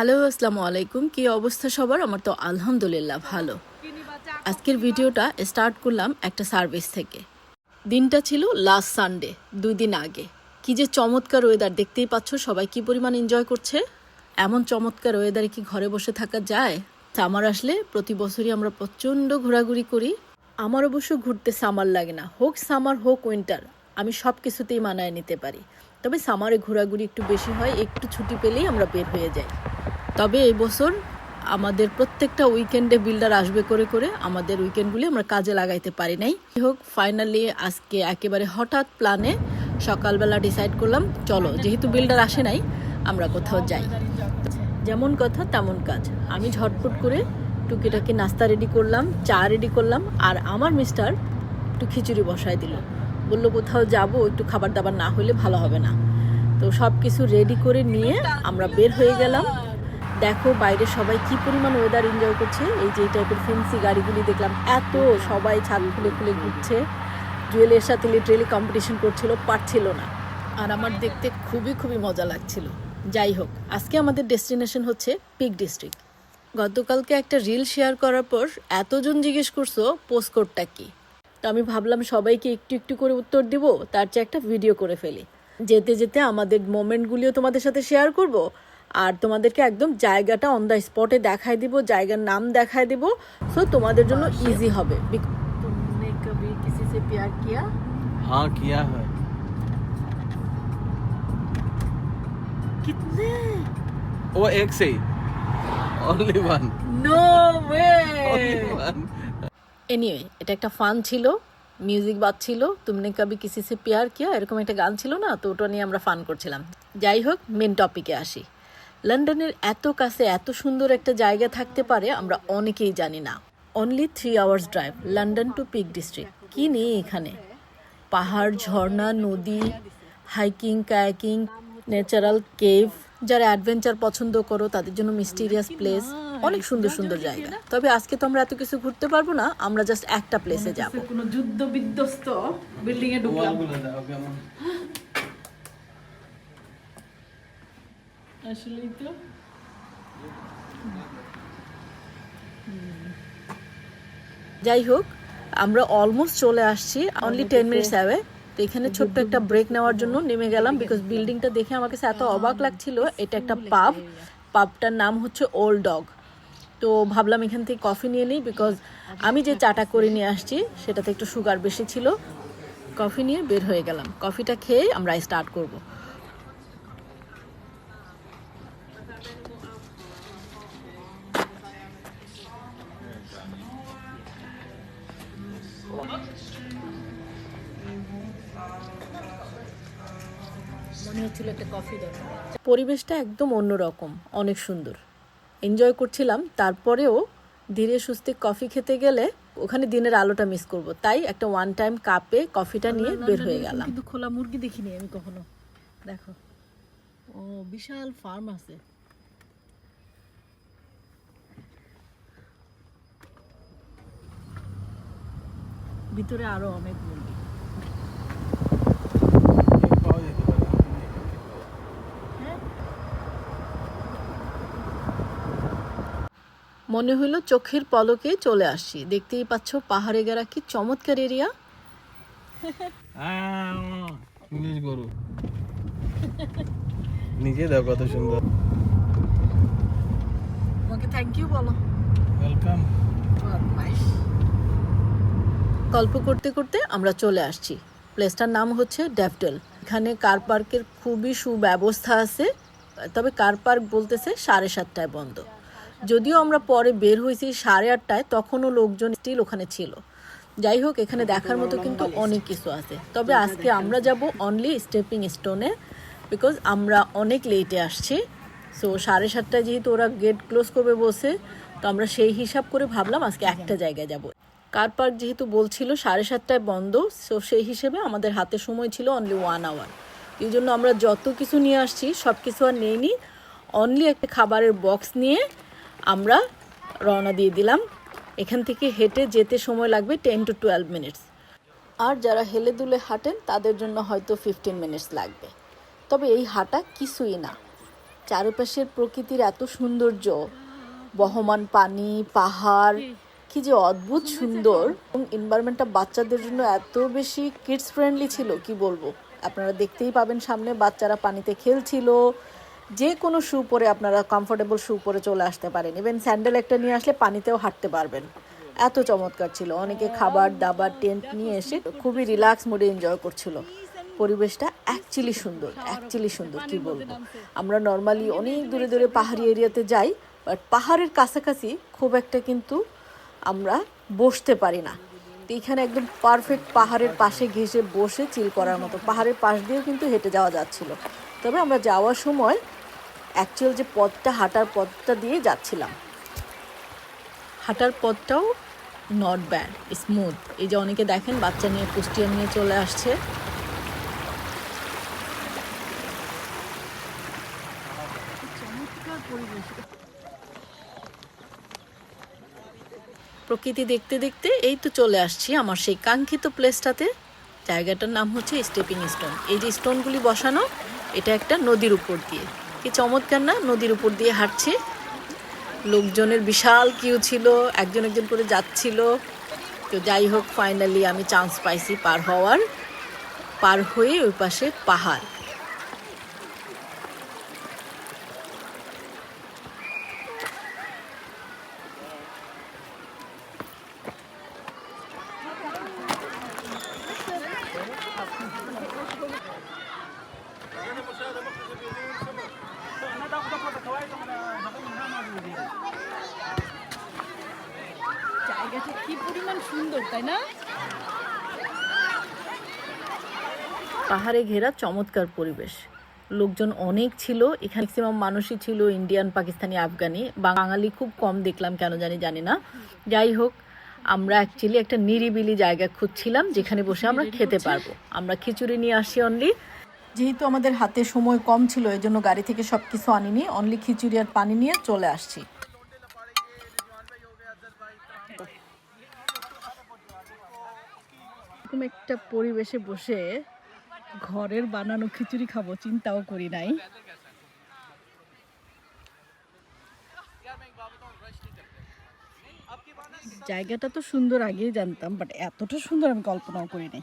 Hello, আসসালামু আলাইকুম। কি অবস্থা সবার? আমার তো আলহামদুলিল্লাহ ভালো। আজকের ভিডিওটা স্টার্ট করলাম একটা সার্ভিস থেকে। দিনটা ছিল লাস্ট সানডে দুই দিন আগে। কি যে চমৎকার ওয়েদার দেখতেই পাচ্ছ সবাই কি পরিমাণ এনজয় করছে? এমন চমৎকার ওয়েদারে কি ঘরে বসে থাকা যায়? সামার আসলে প্রতি বছরই আমরা প্রচণ্ড ঘোরাঘুরি করি। আমার অবশ্য ঘুরতে সামার লাগে না। হোক সামার হোক উইন্টার আমি সব কিছুতেই মানায় নিতে পারি। তবে সামারে ঘোরাঘুরি একটু বেশি হয়, একটু ছুটি পেলেই আমরা বের হয়ে যাই। তবে এই বছর আমাদের প্রত্যেকটা উইকেন্ডে বিল্ডার আসবে করে করে আমাদের উইকেন্ডগুলি আমরা কাজে লাগাইতে পারি নাই। যাই হোক ফাইনালি আজকে একেবারে হঠাৎ প্ল্যানে সকালবেলা ডিসাইড করলাম, চলো যেহেতু বিল্ডার আসে নাই, আমরা কোথাও যাই। যেমন কথা তেমন কাজ। আমি ঝটপট করে টুকিটাকি নাস্তা রেডি করলাম, চা রেডি করলাম, আর আমার মিস্টার একটু খিচুড়ি বসায় দিল। বলল, কোথাও যাব, একটু খাবার দাবার না হলে ভালো হবে না। তো সব কিছু রেডি করে নিয়ে আমরা বের হয়ে গেলাম। দেখো বাইরে সবাই কি পরিমাণ ওয়েদার এনজয় করছে। এই যে এই টাইপের ফেন্সি গাড়িগুলি দেখলাম, এত সবাই ছাদ খুলে খুলে ঘুরছে। জুয়েলের সাথে লিটারেলি কম্পিটিশন করছিল, পারছিল না। আর আমার দেখতে খুবই খুবই মজা লাগছিল। যাই হোক, আজকে আমাদের ডেস্টিনেশন হচ্ছে পিক ডিস্ট্রিক্ট গতকালকে একটা রিল শেয়ার করার পর এতজন জিজ্ঞেস করছ পোস্ট কোডটা কি? তো আমি ভাবলাম সবাইকে একটু একটু করে উত্তর দিব, তার চেয়ে একটা ভিডিও করে ফেলি। যেতে যেতে আমাদের মোমেন্টগুলিও তোমাদের সাথে শেয়ার করব। আর তোমাদেরকে একদম জায়গাটা অন দ্য স্পটে দেখায় দিব জায়গার নাম দেখায় দিব সো তোমাদের জন্য ইজি হবে तुमने कभी किसी से प्यार किया हाँ किया है कितने वो एक से ही only one no way only one anyway এটা একটা ফান ছিল মিউজিক বাজছিল তুমনে কবি কিসি সে পেয়ার কিয়া এরকম একটা গান ছিল না তো ওটা নিয়ে আমরা ফান করছিলাম যাই হোক মেন টপিকে আসি লন্ডনের এত কাছে এত সুন্দর একটা জায়গা থাকতে পারে আমরা অনেকেই জানি না। Only three hours drive London to Peak District কি নেই এখানে? পাহাড় ঝর্ণা নদী হাইকিং কায়াকিং ন্যাচারাল কেভ যারা অ্যাডভেঞ্চার পছন্দ করো তাদের জন্য মিস্টিরিয়াস প্লেস অনেক সুন্দর সুন্দর জায়গা। তবে আজকে তো আমরা এত কিছু ঘুরতে পারব না আমরা জাস্ট একটা প্লেসে যাব। কোনো যুদ্ধ বিধ্বস্ত বিল্ডিং এ ঢুকলাম। আসলেই তো। যাই হোক আমরা অলমোস্ট চলে আসছি অনলি টেন মিনিটস অ্যাওয়ে তো এখানে ছোট্ট একটা ব্রেক নেওয়ার জন্য নেমে গেলাম বিকজ বিল্ডিংটা দেখে আমার কাছে এত অবাক লাগছিল। এটা একটা পাব পাবটার নাম হচ্ছে ওল্ড ডগ তো ভাবলাম এখান থেকে কফি নিয়ে নিই বিকজ আমি যে চাটা করে নিয়ে আসছি সেটাতে একটু সুগার বেশি ছিল। কফি নিয়ে বের হয়ে গেলাম। কফিটা খেয়ে আমরা স্টার্ট করব। হচ্ছিল একটা কফি দরকার। পরিবেশটা একদম অন্যরকম অনেক সুন্দর। এনজয় করছিলাম তারপরেও ধীরে সুস্থে কফি খেতে গেলে ওখানে দিনের আলোটা মিস করব। তাই একটা ওয়ান টাইম কাপে কফিটা নিয়ে বের হয়ে গেলাম। কিন্তু খোলা মুরগি দেখিনি আমি কখনো। দেখো। ও বিশাল ফার্ম আছে। ভিতরে আরও অনেক মুরগি। মনে হলো চোখের পলকে চলে আসছি দেখতেই পাচ্ছ পাহাড়ে গেরা কি চমৎকার এরিয়া। নিজে দাও কত সুন্দর। তোমাকে থ্যাংক ইউ বলো। ওয়েলকাম গল্প করতে করতে আমরা চলে আসছি। প্লেসটার নাম হচ্ছে ড্যাফডেল এখানে কার পার্কের খুবই সুব্যবস্থা আছে। তবে কার পার্ক বলতেছে সাড়ে সাতটায় বন্ধ। যদিও আমরা পরে বের হয়েছি সাড়ে আটটায়, তখনও লোকজন স্টিল ওখানে ছিল। যাই হোক, এখানে দেখার মতো কিন্তু অনেক কিছু আছে। তবে আজকে আমরা যাব অনলি স্টেপিং স্টোনে বিকজ আমরা অনেক লেটে আসছি। সো সাড়ে সাতটায় যেহেতু ওরা গেট ক্লোজ করবে বসে, তো আমরা সেই হিসাব করে ভাবলাম আজকে একটা জায়গায় যাব। কার পার্ক যেহেতু বলছিল সাড়ে সাতটায় বন্ধ সো সেই হিসেবে আমাদের হাতে সময় ছিল অনলি ওয়ান আওয়ার এই জন্য আমরা যত কিছু নিয়ে আসছি সব কিছু আর নেইনি। অনলি একটা খাবারের বক্স নিয়ে আমরা রওনা দিয়ে দিলাম। এখান থেকে হেঁটে যেতে সময় লাগবে টেন টু টুয়েলভ মিনিটস আর যারা হেলে দুলে হাঁটেন, তাদের জন্য হয়তো ফিফটিন মিনিটস লাগবে। তবে এই হাঁটা কিছুই না। চারপাশের প্রকৃতির এত সৌন্দর্য, বহমান পানি, পাহাড়, কি যে অদ্ভুত সুন্দর। এবং এনভায়রনমেন্টটা বাচ্চাদের জন্য এত বেশি কিডস ফ্রেন্ডলি ছিল, কি বলব? আপনারা দেখতেই পাবেন সামনে বাচ্চারা পানিতে খেলছিল যে কোনো শু পরে আপনারা কমফোর্টেবল শু পরে চলে আসতে পারেন। ইভেন স্যান্ডেল একটা নিয়ে আসলে পানিতেও হাঁটতে পারবেন। এত চমৎকার ছিল। অনেকে খাবার দাবার টেন্ট নিয়ে এসে খুবই রিল্যাক্স মোডে এনজয় করছিল। পরিবেশটা অ্যাকচুয়ালি সুন্দর অ্যাকচুয়ালি সুন্দর, কি বলব? আমরা নর্মালি অনেক দূরে দূরে পাহাড়ি এরিয়াতে যাই বাট পাহাড়ের কাছাকাছি খুব একটা কিন্তু আমরা বসতে পারি না। তো এখানে একদম পারফেক্ট পাহাড়ের পাশে ঘেসে বসে চিল করার মতো। পাহাড়ের পাশ দিয়েও কিন্তু হেঁটে যাওয়া যাচ্ছিল। তবে আমরা যাওয়ার সময় অ্যাকচুয়াল যে পথটা হাঁটার পথটা দিয়ে যাচ্ছিলাম। হাঁটার পথটাও নট ব্যাড স্মুথ এই যে অনেকে দেখেন বাচ্চা নিয়ে কুষ্টিয়া নিয়ে চলে আসছে। প্রকৃতি দেখতে দেখতে এই তো চলে আসছি আমার সেই কাঙ্ক্ষিত প্লেসটাতে জায়গাটার নাম হচ্ছে স্টেপিং স্টোন এই যে স্টোনগুলি বসানো এটা একটা নদীর উপর দিয়ে। কি চমৎকার না, নদীর উপর দিয়ে হাঁটছে। লোকজনের বিশাল কিউ ছিল, একজন একজন করে যাচ্ছিল। তো যাই হোক ফাইনালি আমি চান্স পাইছি পার হওয়ার। পার হয়ে ওই পাশে পাহাড়। জায়গাটা কি পরিমাণ সুন্দর তাই না? পাহাড়ে ঘেরা চমৎকার পরিবেশ। লোকজন অনেক ছিল এখানে ম্যাক্সিমাম মানুষই ছিল ইন্ডিয়ান পাকিস্তানি আফগানি। বাঙালি খুব কম দেখলাম কেন জানি জানি না। যাই হোক আমরা অ্যাকচুয়ালি একটা নিরিবিলি জায়গা খুঁজছিলাম যেখানে বসে আমরা খেতে পারব। আমরা খিচুড়ি নিয়ে আসি অনলি যেহেতু আমাদের হাতে সময় কম ছিল এই জন্য গাড়ি থেকে সব কিছু আনিনি অনলি খিচুড়ি আর পানি নিয়ে চলে আসছি। এরকম একটা পরিবেশে বসে ঘরের বানানো খিচুড়ি খাব, চিন্তাও করি নাই। জায়গাটা তো সুন্দর, আগেই জানতাম বাট এতটা সুন্দর আমি কল্পনাও করি নাই।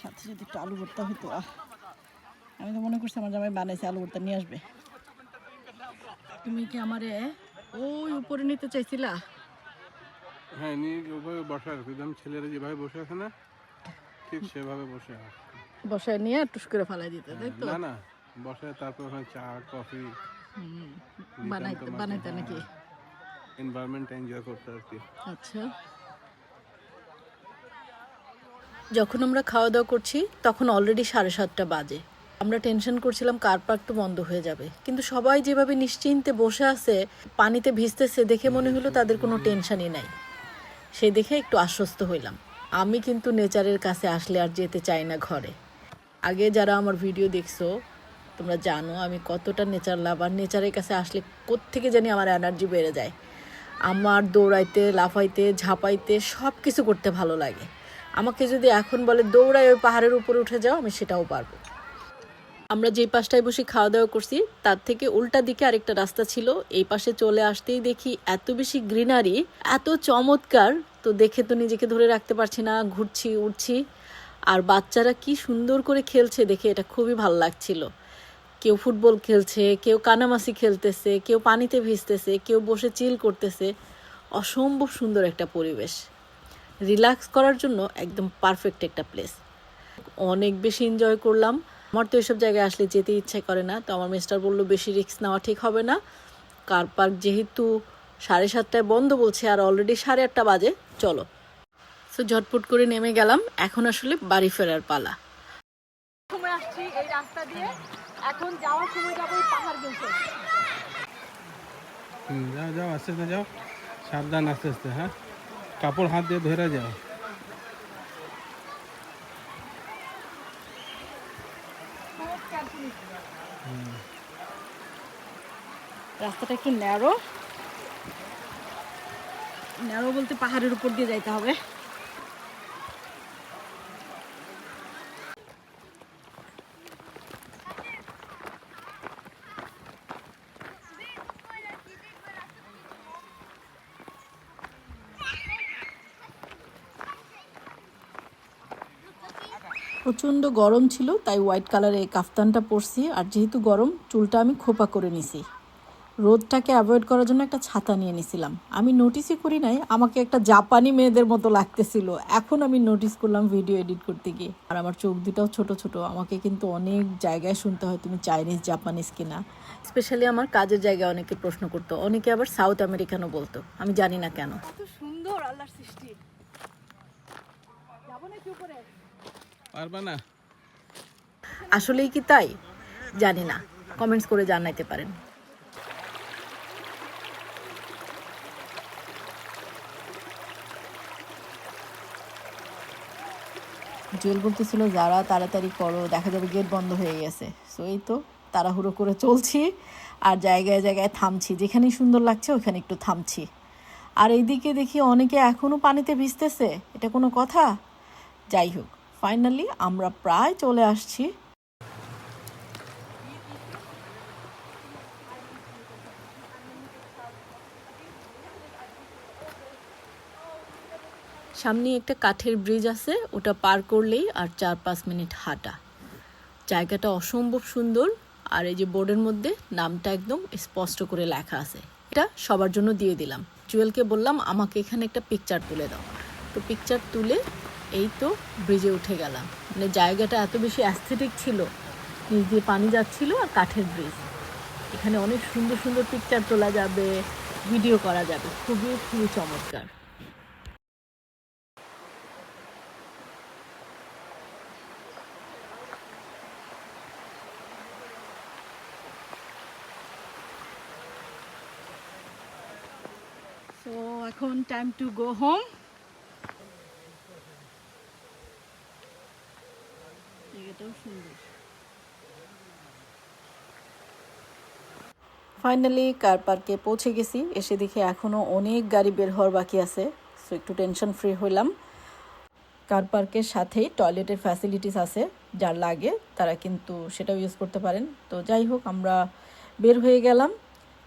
সাথে যদি একটু আলু ভর্তা হতো আমি তো মনে করছি আমার জামাই বানাইছে, আলু ভর্তা নিয়ে আসবে। তুমি কি আমারে ওই উপরে নিতে চাইছিলা? হ্যাঁ নিয়ে ওভাবে বসা রাখো একদম ছেলেরা যেভাবে বসে আছে না ঠিক সেভাবে বসে আছে। বসায় নিয়ে টুস করে ফালাই দিতে তাই তো না না বসে তারপর ওখানে চা কফি বানাইতে বানাইতে নাকি? এনভায়রনমেন্ট এনজয় করতে আর কি। আচ্ছা। যখন আমরা খাওয়া দাওয়া করছি তখন অলরেডি সাড়ে সাতটা বাজে। আমরা টেনশন করছিলাম কার পার্ক তো বন্ধ হয়ে যাবে। কিন্তু সবাই যেভাবে নিশ্চিন্তে বসে আছে পানিতে ভিজতেছে দেখে মনে হলো তাদের কোনো টেনশনই নাই। সেই দেখে একটু আশ্বস্ত হইলাম। আমি কিন্তু নেচারের কাছে আসলে আর যেতে চাই না ঘরে। আগে যারা আমার ভিডিও দেখছ, তোমরা জানো আমি কতটা নেচার লাভার। নেচারের কাছে আসলে কোত্থেকে জানি আমার এনার্জি বেড়ে যায়। আমার দৌড়াইতে, লাফাইতে, ঝাঁপাইতে সব কিছু করতে ভালো লাগে। আমাকে যদি এখন বলে দৌড়াই ওই পাহাড়ের উপরে উঠে যাও, আমি সেটাও পারব। আমরা যেই পাশটায় বসে খাওয়া দাওয়া করছি, তার থেকে উল্টা দিকে আরেকটা রাস্তা ছিল। এই পাশে চলে আসতেই দেখি এত বেশি গ্রিনারি, এত চমৎকার। তো দেখে তো নিজেকে ধরে রাখতে পারছি না, ঘুরছি উঠছি আর বাচ্চারা কি সুন্দর করে খেলছে দেখে এটা খুবই ভালো লাগছিল। কেউ ফুটবল খেলছে, কেউ কানামাসি খেলতেছে, কেউ পানিতে ভিজতেছে, কেউ বসে চিল করতেছে। অসম্ভব সুন্দর একটা পরিবেশ। রিল্যাক্স করার জন্য একদম পারফেক্ট একটা প্লেস। অনেক বেশি এনজয় করলাম। আমার তো এসব জায়গায় আসলে যেতে ইচ্ছে করে না তো আমার মিস্টার বলল বেশি রিস্ক নেওয়া ঠিক হবে না। কার পার্ক যেহেতু সাড়ে সাতটায় বন্ধ বলছে আর অলরেডি সাড়ে আটটা বাজে চলো। সো ঝটপট করে নেমে গেলাম এখন আসলে বাড়ি ফেরার পালা। সময় আসছি এই রাস্তা দিয়ে এখন যাওয়ার সময় যাব পাহাড় গেছে যাও যাও আস্তে আস্তে যাও। সাবধান আস্তে আস্তে হ্যাঁ? কাপড় হাত দিয়ে ধরে যাও। রাস্তাটা কি ন্যারো ন্যারো বলতে পাহাড়ের উপর দিয়ে যাইতে হবে। প্রচণ্ড গরম ছিল, তাই হোয়াইট কালারের এই কাফতানটা পরছি। আর যেহেতু গরম, চুলটা আমি খোপা করে নিছি। রোদটাকে অ্যাভয়েড করার জন্য একটা ছাতা নিয়ে নিছিলাম। আমি নোটিসই করি নাই, আমাকে একটা জাপানি মেয়েদের মতো লাগতেছিল। এখন আমি নোটিস করলাম ভিডিও এডিট করতে গিয়ে। আর আমার চোখ দুটাও ছোট ছোট, আমাকে কিন্তু অনেক জায়গায় শুনতে হয় তুমি চাইনিজ, জাপানিজ কিনা। স্পেশালি আমার কাজের জায়গায় অনেকে প্রশ্ন করতো, অনেকে আবার সাউথ আমেরিকানও বলতো। আমি জানি না কেন। সুন্দর আল্লাহর সৃষ্টি। আসলেই কি তাই? জানি না। কমেন্টস করে জানাইতে পারেন। জুয়েল বলতেছিল, যারা তাড়াতাড়ি করো, দেখা যাবে গেট বন্ধ হয়ে গেছে। সো এই তো তাড়াহুড়ো করে চলছি আর জায়গায় জায়গায় থামছি। যেখানেই সুন্দর লাগছে, ওখানে একটু থামছি। আর এইদিকে দেখি অনেকে এখনও পানিতে ভিজতেছে। এটা কোনো কথা? যাই হোক। ফাইনালি আমরা প্রায় চলে আসছি। সামনে একটা কাঠের ব্রিজ আছে, ওটা পার করলেই আর চার পাঁচ মিনিট হাঁটা। জায়গাটা অসম্ভব সুন্দর, আর এই যে বোর্ডের মধ্যে নামটা একদম স্পষ্ট করে লেখা আছে। এটা সবার জন্য দিয়ে দিলাম। জুয়েলকে বললাম, আমাকে এখানে একটা পিকচার তুলে দাও। তো পিকচার তুলে এই তো ব্রিজে উঠে গেলাম। মানে জায়গাটা এত বেশি অ্যাস্থেটিক ছিল, নিচ দিয়ে পানি যাচ্ছিল আর কাঠের ব্রিজ। এখানে অনেক সুন্দর সুন্দর পিকচার তোলা যাবে ভিডিও করা যাবে। খুবই খুবই চমৎকার। এখন টাইম টু গো হোম জায়গাটাও সুন্দর। ফাইনালি কার পার্কে পৌঁছে গেছি। এসে দেখে এখনও অনেক গাড়ি বের হওয়ার বাকি আছে। সো একটু টেনশন ফ্রি হইলাম। কার পার্কের সাথেই টয়লেটের ফ্যাসিলিটিস আছে। যার লাগে তারা কিন্তু সেটাও ইউজ করতে পারেন। তো যাই হোক, আমরা বের হয়ে গেলাম।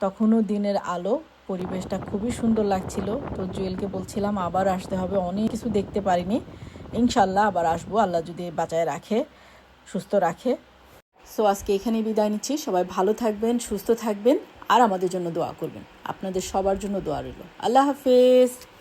তখনও দিনের আলো, পরিবেশটা খুবই সুন্দর লাগছিল। তো জুয়েলকে বলছিলাম, আবার আসতে হবে। অনেক কিছু দেখতে পারিনি। ইনশাল্লাহ আবার আসব। আল্লাহ যদি বাঁচায় রাখে। সুস্থ রাখে। সো আজকে এখানেই বিদায় নিচ্ছি। সবাই ভালো থাকবেন, সুস্থ থাকবেন, আর আমাদের জন্য দোয়া করবেন। আপনাদের সবার জন্য দোয়া রইল। আল্লাহ হাফেজ।